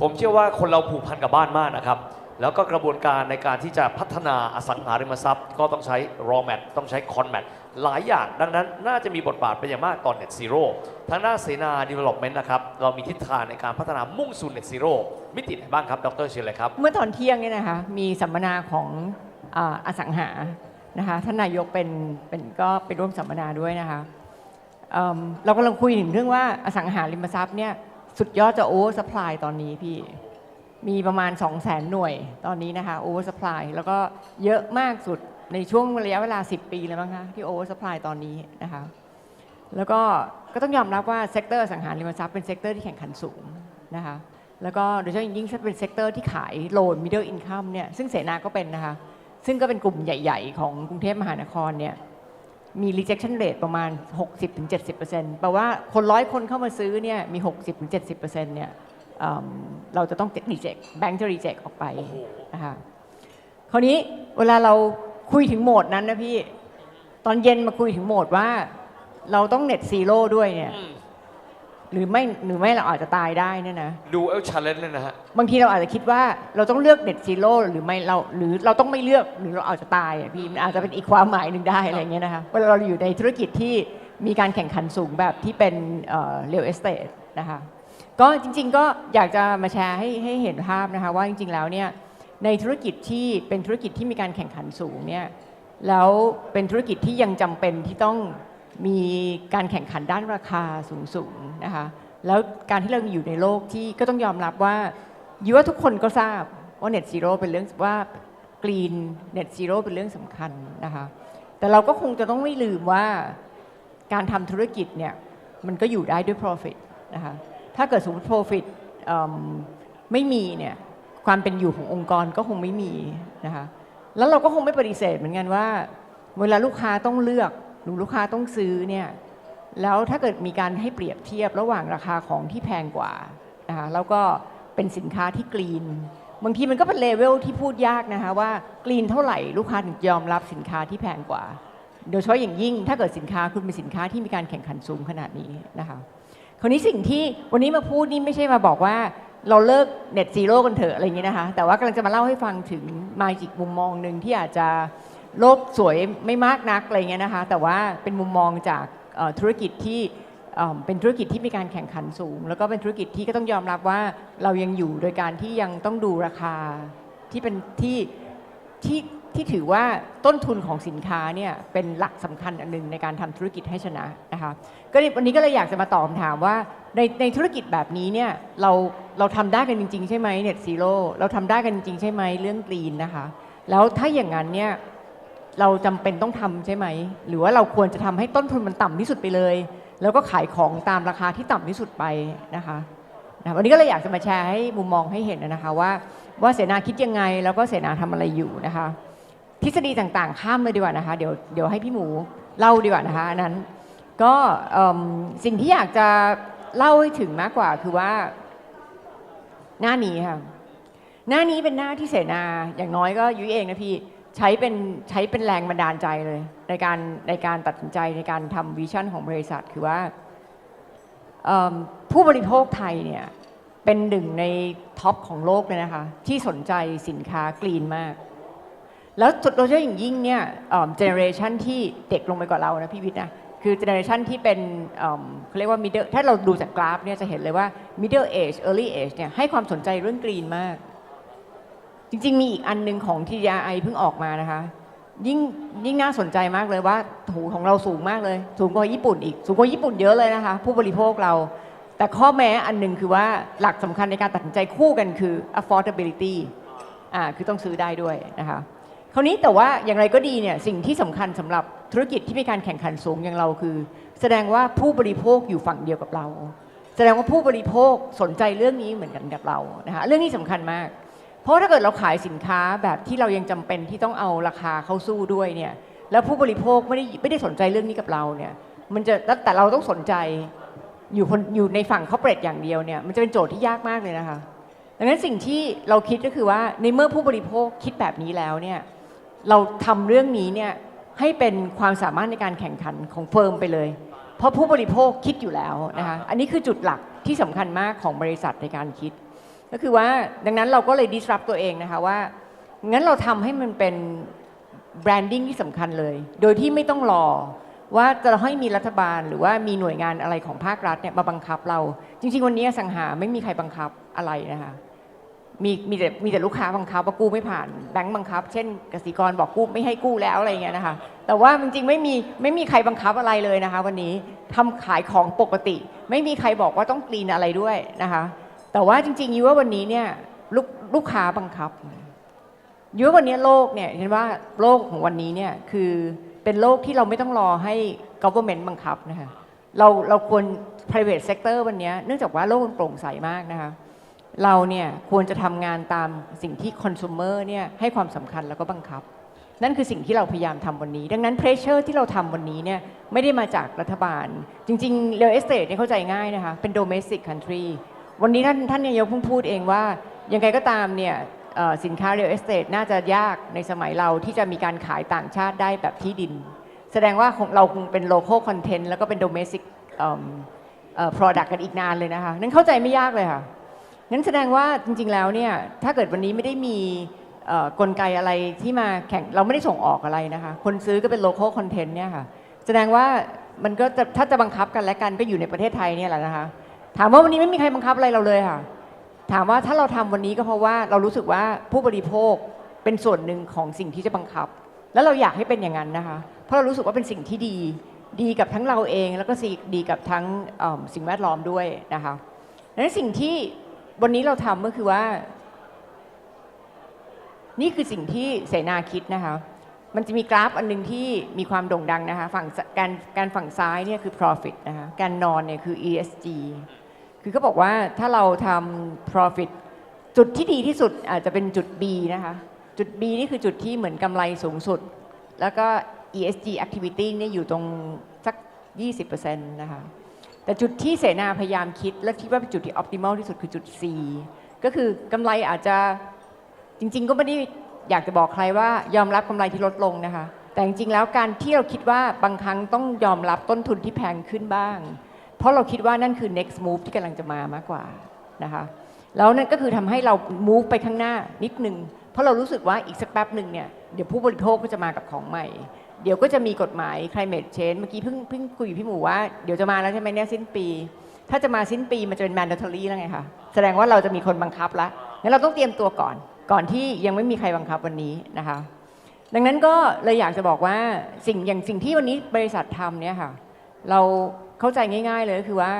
ผมเชื่อว่าคนเราผูกพันกับบ้านมากนะครับ แล้วก็กระบวนการในการที่จะพัฒนาอสังหาริมทรัพย์ ก็ต้องใช้ raw mat ต้องใช้ con mat หลายอย่าง ดังนั้นน่าจะมีบทบาทเป็นอย่างมากตอน net zero ทางด้านเสนา development นะครับ เรามีทิศทางในการพัฒนามุ่งสู่ net zero มิติไหนบ้างครับ ดรเชิญเลยครับ เมื่อตอนเที่ยงเนี่ยนะคะ มีสัมมนาของออสังหา นะคะ ท่านนายกเป็นเป็นก็ไปร่วมสัมมนาด้วยนะคะเเรากำลังคุยถึงเรื่องว่าอสังหาริมทรัพย์เนี่ย สุดยอดจะโอเวอร์สปายตอนนี้พี่มีประมาณ 2 0 0แสนหน่วยตอนนี้นะคะโอเวอร์สปายแล้วก็เยอะมากสุดในช่วงระยะเวลา 10 ปีเลยมั้งคะที่โอเวอร์สปายตอนนี้นะคะแล้วก็ก็ต้องยอมรับว่าเซกเตอร์สังหาริมทรัพย์เป็นเซกเตอร์ที่แข่งขันสูงนะคะแล้วก็โดยเฉพาะอย่างยิ่งถ้าเป็นเซกเตอร์ที่ขายโลน middle income เนี่ยซึ่งเสนาก็เป็นนะคะซึ่งก็เป็นกลุ่มใหญ่ ๆ ของกรุงเทพมหานครเนี่ย มี rejection rate ประมาณ 60-70%แปลว่าคนร้อยคนเข้ามาซื้อเนี่ยมี 60-70%เนี่ยเอิ่มเราจะต้อง reject แบงค์จะ reject ออกไปนะคะคราวนี้เวลาเราคุยถึงโหมดนั้นนะพี่ ตอนเย็นมาคุยถึงโหมดว่า เราต้อง net zero ด้วยเนี่ย อืม หรือไม่หรือไม่เราอาจจะตายได้เนี่ยนะดูเอลชาเลนจ์เลยนะฮะ บางทีเราอาจจะคิดว่าเราต้องเลือกเน็ตซีโร่หรือไม่เราหรือเราต้องไม่เลือกหรือเราอาจจะตายอะพี่มันอาจจะเป็นอีกความหมายหนึ่งได้อะไรอย่างเงี้ยนะคะเวลาเราอยู่ในธุรกิจที่มีการแข่งขันสูงแบบที่เป็นเรียลเอสเต e นะคะก็จริง ๆ ก็อยากจะมาแชร์ให้ให้เห็นภาพนะคะว่าจริง ๆ แล้วเนี่ยในธุรกิจที่เป็นธุรกิจที่มีการแข่งขันสูงเนี่ยแล้วเป็นธุรกิจที่ยังจำเป็นที่ต้อง มีการแข่งขันด้านราคาสูงๆนะคะแล้วการที่เราอยู่ในโลกที่ก็ต้องยอมรับว่ายูว่าทุกคนก็ทราบว่า Net Zero เป็นเรื่องว่า Green Net Zero เป็นเรื่องสำคัญนะคะแต่เราก็คงจะต้องไม่ลืมว่าการทำธุรกิจเนี่ยมันก็อยู่ได้ด้วย profit นะคะถ้าเกิดสมมติ profit ไม่มีเนี่ยความเป็นอยู่ขององค์กรก็คงไม่มีนะคะแล้วเราก็คงไม่ปฏิเสธเหมือนกันว่า เวลาลูกค้าต้องเลือก รือลูกค้าต้องซื้อเนี่ยแล้วถ้าเกิดมีการให้เปรียบเทียบระหว่างราคาของที่แพงกว่านะคะแล้วก็เป็นสินค้าที่กรีน บางทีมันก็เป็นเลเวลที่พูดยากนะคะว่ากรีนเท่าไหร่ลูกค้าถึงยอมรับสินค้าที่แพงกว่า โดยเฉพาะอย่างยิ่งถ้าเกิดสินค้าคุณเป็นสินค้าที่มีการแข่งขันสูงขนาดนี้นะคะคราวนี้สิ่งที่วันนี้มาพูดนี่ไม่ใช่มาบอกว่าเราเลิกเน็ตซีโร่กันเถอะอะไรอย่างนี้นะคะแต่ว่ากำลังจะมาเล่าให้ฟังถึงมาจิกมุมมองหนึ่งที่อาจจะ โลกสวยไม่มากนักอะไรเงี้ยนะคะ แต่ว่าเป็นมุมมองจากธุรกิจที่เป็นธุรกิจที่มีการแข่งขันสูง แล้วก็เป็นธุรกิจที่ก็ต้องยอมรับว่าเรายังอยู่โดยการที่ยังต้องดูราคาที่เป็นที่ที่ที่ถือว่าต้นทุนของสินค้าเนี่ยเป็นหลักสำคัญอันหนึงในการทำธุรกิจให้ชนะนะคะก็วันนี้ก็เลยอยากจะมาตอบคำถามว่าในในธุรกิจแบบนี้เนี่ยเราเราทำได้กันจริง ๆ ใช่ไหมเน็ตซีโร่เราทำได้กันจริง ๆ ใช่ไหมเรื่องกรีนนะคะแล้วถ้าอย่างนั้นเนี่ย เราจำเป็นต้องทำใช่ไหม หรือว่าเราควรจะทำให้ต้นทุนมันต่ำที่สุดไปเลย แล้วก็ขายของตามราคาที่ต่ำที่สุดไปนะคะนะวันนี้ก็เลยอยากจะมาแชร์ให้มุมมองให้เห็นนะคะว่าว่าเสนาคิดยังไง แล้วก็เสนาทำอะไรอยู่นะคะ ทฤษฎีต่างๆ ข้ามเลยดีกว่านะคะ เดี๋ยวเดี๋ยวให้พี่หมูเล่าดีกว่านะคะอันนั้นก็สิ่งที่อยากจะเล่าให้ถึงมากกว่าคือว่า หน้านี้ค่ะหน้านี้เป็นหน้าที่เสนาอย่างน้อยก็ยุ้ยเองนะพี่ ใช้เป็นใช้เป็นแรงบันดาลใจเลย ในการในการตัดสินใจในการทำวิชั่นของบริษัทคือว่าผู้บริโภคไทยเนี่ยเป็นหนึ่งในท็อปของโลกเลยนะคะ ที่สนใจสินค้ากรีนมาก แล้วโดยเฉพาะอย่างยิ่งเนี่ยเจเนอเรชันที่เด็กลงไปกว่าเรานะพี่วิทย์นะคือเจเนอเรชันที่เป็นเอิ่มเขาเรียกว่า middle ถ้าเราดูจากกราฟเนี่ยจะเห็นเลยว่า middle age early age เนี่ยให้ความสนใจเรื่องกรีนมาก จริง ๆ มีอีกอันหนึ่งของ TDI เพิ่งออกมานะคะ ยิ่งยิ่งน่าสนใจมากเลยว่าถูของเราสูงมากเลย สูงกว่าญี่ปุ่นอีก สูงกว่าญี่ปุ่นเยอะเลยนะคะ ผู้บริโภคเรา แต่ข้อแม้อันหนึ่งคือว่าหลักสำคัญในการตัดสินใจคู่กันคือ affordability อ่าคือต้องซื้อได้ด้วยนะคะคราวนี้แต่ว่าอย่างไรก็ดีเนี่ยสิ่งที่สำคัญสำหรับธุรกิจที่มีการแข่งขันสูงอย่างเราคือ แสดงว่าผู้บริโภคอยู่ฝั่งเดียวกับเรา แสดงว่าผู้บริโภคสนใจเรื่องนี้เหมือนกันกับเรานะคะเรื่องนี้สำคัญมาก เพราะถ้าเกิดเราขายสินค้าแบบที่เรายังจำเป็นที่ต้องเอาราคาเข้าสู้ด้วยเนี่ยแล้วผู้บริโภคไม่ได้ไม่ได้สนใจเรื่องนี้กับเราเนี่ยมันจะแล้วแต่เราต้องสนใจอยู่คนอยู่ในฝั่งเขาเปรตอย่างเดียวเนี่ยมันจะเป็นโจทย์ที่ยากมากเลยนะคะดังนั้นสิ่งที่เราคิดก็คือว่าในเมื่อผู้บริโภคคิดแบบนี้แล้วเนี่ยเราทำเรื่องนี้เนี่ยให้เป็นความสามารถในการแข่งขันของเฟิร์มไปเลย เพราะผู้บริโภคคิดอยู่แล้วนะคะอันนี้คือจุดหลักที่สำคัญมากของบริษัทในการคิด ก็คือว่าดังนั้นเราก็เลย disrupt ตัวเองนะคะว่า งั้นเราทำให้มันเป็น branding ที่สำคัญเลย โดยที่ไม่ต้องรอว่าจะให้มีรัฐบาลหรือว่ามีหน่วยงานอะไรของภาครัฐเนี่ยมาบังคับเรา จริง ๆ วันนี้สังหาไม่มีใครบังคับอะไรนะคะมีมีแต่มีแต่ลูกค้าบังคับว่ากู้ไม่ผ่านแบงก์บังคับ เช่นกสิกรบอกกู้ไม่ให้กู้แล้วอะไรเงี้ยนะคะแต่ว่าจริงๆไม่มีไม่มีใครบังคับอะไรเลยนะคะ วันนี้ทำขายของปกติ ไม่มีใครบอกว่าต้องกรีนอะไรด้วยนะคะ แต่ว่าจริงๆยูว่าวันนี้เนี่ยลูกลูกค้าบังคับยูว่าวันนี้โลกเนี่ยเห็นว่าโลกของวันนี้เนี่ยคือเป็นโลกที่เราไม่ต้องรอให้ government บังคับนะคะเราเราควร private sector วันนี้เนื่องจากว่าโลกมันโปร่งใสมากนะคะเราเนี่ยควรจะทำงานตามสิ่งที่คอน sumer เนี่ยให้ความสำคัญแล้วก็บังคับ นั่นคือสิ่งที่เราพยายามทำวันนี้ ดังนั้น pressure ที่เราทำวันนี้เนี่ยไม่ได้มาจากรัฐบาล จริงๆ real estate เนี่ยเข้าใจง่ายนะคะเป็น domestic country วันนี้ท่านท่านนายกเพิ่งพูดเองว่า ยังไงก็ตามเนี่ยสินค้า real estate น่าจะยากในสมัยเราที่จะมีการขายต่างชาติได้แบบที่ดิน แสดงว่าของเราคงเป็น local content แล้วก็เป็น domestic เอิ่มเอ่อ product กันอีกนานเลยนะคะนั่นเข้าใจไม่ยากเลยค่ะงั้นแสดงว่าจริง ๆ แล้วเนี่ยถ้าเกิดวันนี้ไม่ได้มีกลไกอะไรที่มาแข่งเราไม่ได้ส่งออกอะไรนะคะ คนซื้อก็เป็น local content เนี่ยค่ะ แสดงว่ามันก็จะถ้าจะบังคับกันและกันก็อยู่ในประเทศไทยเนี่ยแหละนะคะ ถามว่าวันนี้ไม่มีใครบังคับอะไรเราเลยค่ะ ถามว่าถ้าเราทำวันนี้ก็เพราะว่าเรารู้สึกว่าผู้บริโภคเป็นส่วนหนึ่งของสิ่งที่จะบังคับ แล้วเราอยากให้เป็นอย่างนั้นนะคะ เพราะเรารู้สึกว่าเป็นสิ่งที่ดี ดีกับทั้งเราเองแล้วก็ดีกับทั้งสิ่งแวดล้อมด้วยนะคะดังนั้นสิ่งที่วันนี้เราทำก็คือว่า นี่คือสิ่งที่เสนาคิดนะคะมันจะมีกราฟอันหนึงที่มีความโด่งดังนะคะ ฝั่งการการฝั่งซ้ายเนี่ยคือ profit นะคะ การนอนเนี่ยคือ ESG คือเขาบอกว่าถ้าเราทำ profit จุดที่ดีที่สุดอาจจะเป็นจุด B นะคะ จุด B นี่คือจุดที่เหมือนกำไรสูงสุด แล้วก็ ESG activity เนี่ยอยู่ตรงสัก 20%นะคะ แต่จุดที่เสนาพยายามคิด และคิดว่าเป็นจุดที่ optimal ที่สุดคือจุด C ก็คือกำไรอาจจะจริง ๆ ก็ไม่ได้อยากจะบอกใครว่ายอมรับกำไรที่ลดลงนะคะ แต่จริงๆแล้วการที่เราคิดว่าบางครั้งต้องยอมรับต้นทุนที่แพงขึ้นบ้าง เพราะเราคิดว่านั่นคือ next move ที่กำลังจะมามากกว่านะคะแล้วนั่นก็คือทำให้เรา move ไปข้างหน้านิดนึง เพราะเรารู้สึกว่าอีกสักแป๊บหนึ่งเนี่ยเดี๋ยวผู้บริโภคก็จะมากับของใหม่ เดี๋ยวก็จะมีกฎหมาย climate change เมื่อกี้เพิ่งเพิ่งคุยกับพี่หมูว่าเดี๋ยวจะมาแล้วใช่ไหมเนี่ยสิ้นปี ถ้าจะมาสิ้นปีมันจะเป็น mandatory แล้วไงคะแสดงว่าเราจะมีคนบังคับแล้วงั้นเราต้องเตรียมตัวก่อน ก่อนที่ยังไม่มีใครบังคับวันนี้นะคะ ดังนั้นก็เลยอยากจะบอกว่าสิ่งอย่างสิ่งที่วันนี้บริษัททำเนี่ยค่ะ เราเข้าใจง่าย ๆ เลยก็คือว่า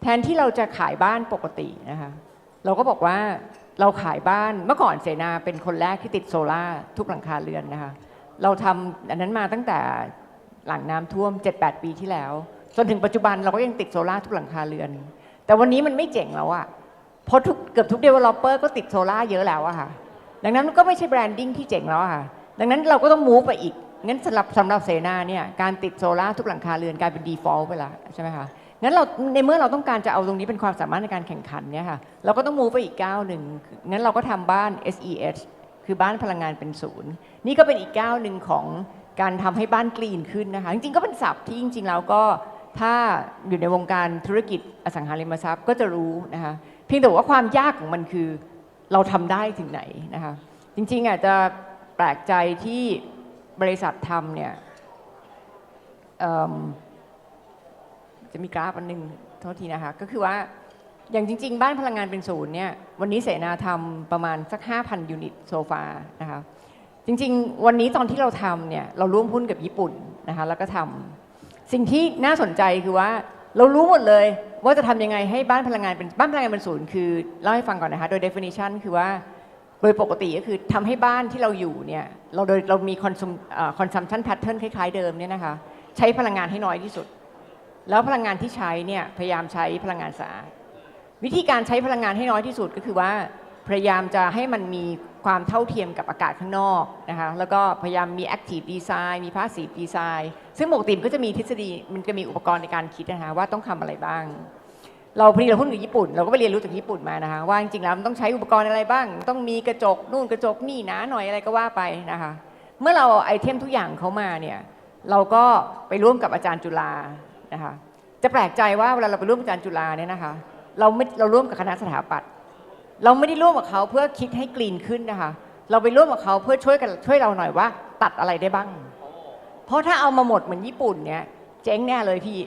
แทนที่เราจะขายบ้านปกตินะคะเราก็บอกว่าเราขายบ้านเมื่อก่อนเสนาเป็นคนแรกที่ติดโซล่าทุกหลังคาเรือนนะคะเราทำอันนั้นมาตั้งแต่หลังน้ำท่วม 7-8 ปีที่แล้ว จนถึงปัจจุบันเราก็ยังติดโซล่าทุกหลังคาเรือน แต่วันนี้มันไม่เจ๋งแล้วอะเพราะทุกเกือบทุก developer ก็ติดโซล่าเยอะแล้วอะค่ะดังนั้นมันก็ไม่ใช่แบรนดิ้งที่เจ๋งแล้วอะค่ะ ดังนั้นเราก็ต้องมูฟไปอีก งั้นสำหรับสำหรับเสนาเนี่ยการติดโซล่าทุกหลังคาเรือนกลายเป็น default ไปแล้วใช่ไหมคะงั้นเราในเมื่อเราต้องการจะเอาตรงนี้เป็นความสามารถในการแข่งขันเนี่ยค่ะเราก็ต้องมูฟไปอีกก้าวหนึ่งงั้นเราก็ทำบ้าน SEH คือบ้านพลังงานเป็นศูนย์นี่ก็เป็นอีกก้าวหนึ่งของการทำให้บ้านกรีนขึ้นนะคะจริงๆก็เป็นศัพท์ที่จริงๆแล้วก็ถ้าอยู่ในวงการธุรกิจอสังหาริมทรัพย์ก็จะรู้นะคะเพียงแต่ว่าความยากของมันคือเราทำได้ถึงไหนนะคะจริงๆอาจจะแปลกใจที่ บริษัททำเนี่ยจะมีกราฟอันหนึ่งโทษทีนะคะก็คือว่าอย่างจริง ๆ บ้านพลังงานเป็นศูนย์เนี่ยวันนี้เสนาทำประมาณสัก 5,000 ยูนิตโซฟานะคะจริง ๆ วันนี้ตอนที่เราทำเนี่ยเราร่วมหุ้นกับญี่ปุ่นนะคะแล้วก็ทำสิ่งที่น่าสนใจคือว่าเรารู้หมดเลยว่าจะทำยังไงให้บ้านพลังงานเป็นบ้านพลังงานเป็นศูนย์คือเล่าให้ฟังก่อนนะคะโดย definition คือว่าโดยปกติก็คือทำให้บ้านที่เราอยู่เนี่ย เราโดยเรามี consum เอ่อ consumption pattern คล้ายๆเดิมเนี่ยนะคะใช้พลังงานให้น้อยที่สุด แล้วพลังงานที่ใช้เนี่ยพยายามใช้พลังงานสะอาดวิธีการใช้พลังงานให้น้อยที่สุดก็คือว่าพยายามจะให้มันมีความเท่าเทียมกับอากาศข้างนอกนะคะแล้วก็พยายามมี active design มี passive design ซึ่งปกติมันก็จะมีทฤษฎีมันจะมีอุปกรณ์ในการคิดนะคะว่าต้องทำอะไรบ้าง เราพอดีเราพูดถึงญี่ปุ่น เราก็ไปเรียนรู้จากญี่ปุ่นมานะคะ ว่าจริงๆแล้วมันต้องใช้อุปกรณ์อะไรบ้าง ต้องมีกระจกนู่นกระจกนี่หนาหน่อยอะไรก็ว่าไปนะคะ เมื่อเราเอาไอเทมทุกอย่างเขามาเนี่ยเราก็ไปร่วมกับอาจารย์จุฬานะคะจะแปลกใจว่าเวลาเราไปร่วมอาจารย์จุฬาเนี่ยนะคะ เราไม่เราร่วมกับคณะสถาปัตย์เราไม่ได้ร่วมกับเขาเพื่อคิดให้กรีนขึ้นนะคะ เราไปร่วมกับเขาเพื่อช่วยกันช่วยเราหน่อยว่า ตัดอะไรได้บ้าง เพราะถ้าเอามาหมดเหมือนญี่ปุ่นเนี่ยเจ๊งแน่เลยพี่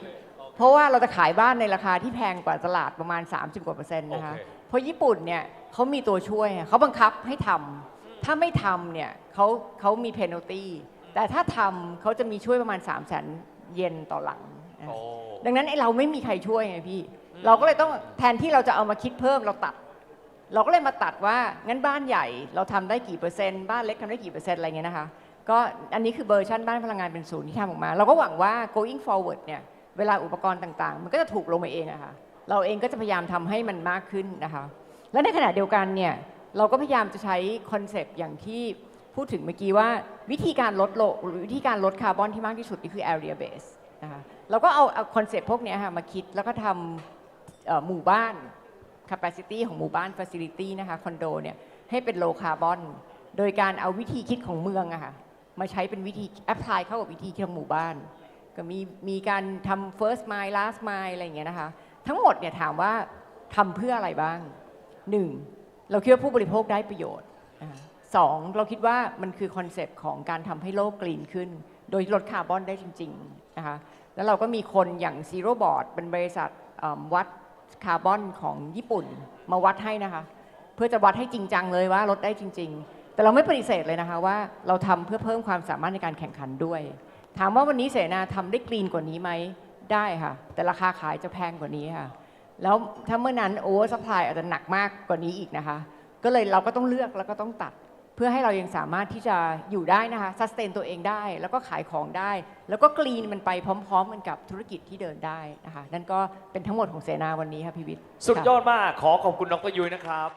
เพราะว่าเราจะขายบ้านในราคาที่แพงกว่าตลาดประมาณ 30 กว่าเปอร์เซ็นต์นะคะโอเคเพราะญี่ปุ่นเนี่ยเขามีตัวช่วยเขาบังคับให้ทำถ้าไม่ทำเนี่ยเขาเขามีเพนัลตี้แต่ถ้าทำเขาจะมีช่วยประมาณ 3 0 0 0 0 0เยนต่อหลังนะโอ้ดังนั้นไอ้เราไม่มีใครช่วยไงพี่ เราก็เลยต้องแทนที่เราจะเอามาคิดเพิ่มเราตัด เราก็เลยมาตัดว่างั้นบ้านใหญ่เราทำได้กี่เปอร์เซ็นต์บ้านเล็กทำได้กี่เปอร์เซ็นต์อะไรเงี้ยนะคะก็อันนี้คือเวอร์ชันบ้านพลังงานเป็นศูนย์ที่ทำออกมา เราก็หวังว่า going forward เนี่ย เวลาอุปกรณ์ต่างๆ มันก็จะถูกลงมาเองอะค่ะเราเองก็จะพยายามทำให้มันมากขึ้นนะคะ และในขณะเดียวกันเนี่ยเราก็พยายามจะใช้คอนเซปต์อย่างที่พูดถึงเมื่อกี้ว่าวิธีการลดโลหรือวิธีการลดคาร์บอนที่มากที่สุดนี่คือ area base นะคะเราก็เอาคอนเซปต์พวกนี้ค่ะมาคิดแล้วก็ทำหมู่บ้าน capacity ของหมู่บ้าน facility นะคะคอนโดเนี่ยให้เป็น low carbon โดยการเอาวิธีคิดของเมืองอะค่ะมาใช้เป็นวิธี apply เข้ากับวิธีคิดของหมู่บ้าน ก็มีมีการทำ first mile last mile อะไรอย่างเงี้ยนะคะ ทั้งหมดเนี่ยถามว่าทำเพื่ออะไรบ้างหนึ่งเราคิดว่าผู้บริโภคได้ประโยชน์สองเราคิดว่ามันคือคอนเซปต์ของการทำให้โลกกรีนขึ้น โดยลดคาร์บอนได้จริงๆนะคะแล้วเราก็มีคนอย่าง Zero Board เป็นบริษัทวัดคาร์บอนของญี่ปุ่นมาวัดให้นะคะ เพื่อจะวัดให้จริงจังเลยว่าลดได้จริง ๆ แต่เราไม่ปฏิเสธเลยนะคะว่าเราทำเพื่อเพิ่มความสามารถในการแข่งขันด้วย ถามว่าวันนี้เสนาทำได้กรีนกว่านี้ไหมได้ค่ะ แต่ราคาขายจะแพงกว่านี้ค่ะ แล้วถ้าเมื่อนั้นโอเวอร์สปายอาจจะหนักมากกว่านี้อีกนะคะ ก็เลยเราก็ต้องเลือกแล้วก็ต้องตัด เพื่อให้เรายังสามารถที่จะอยู่ได้นะคะซัสเตนตัวเองได้ แล้วก็ขายของได้ แล้วก็กรีนมันไปพร้อม ๆ กันกับธุรกิจที่เดินได้นะคะ นั่นก็เป็นทั้งหมดของเสนาวันนี้ค่ะพี่วิทย์สุดค่ะยอดมากขอขอบคุณดรยุ้ยนะครับ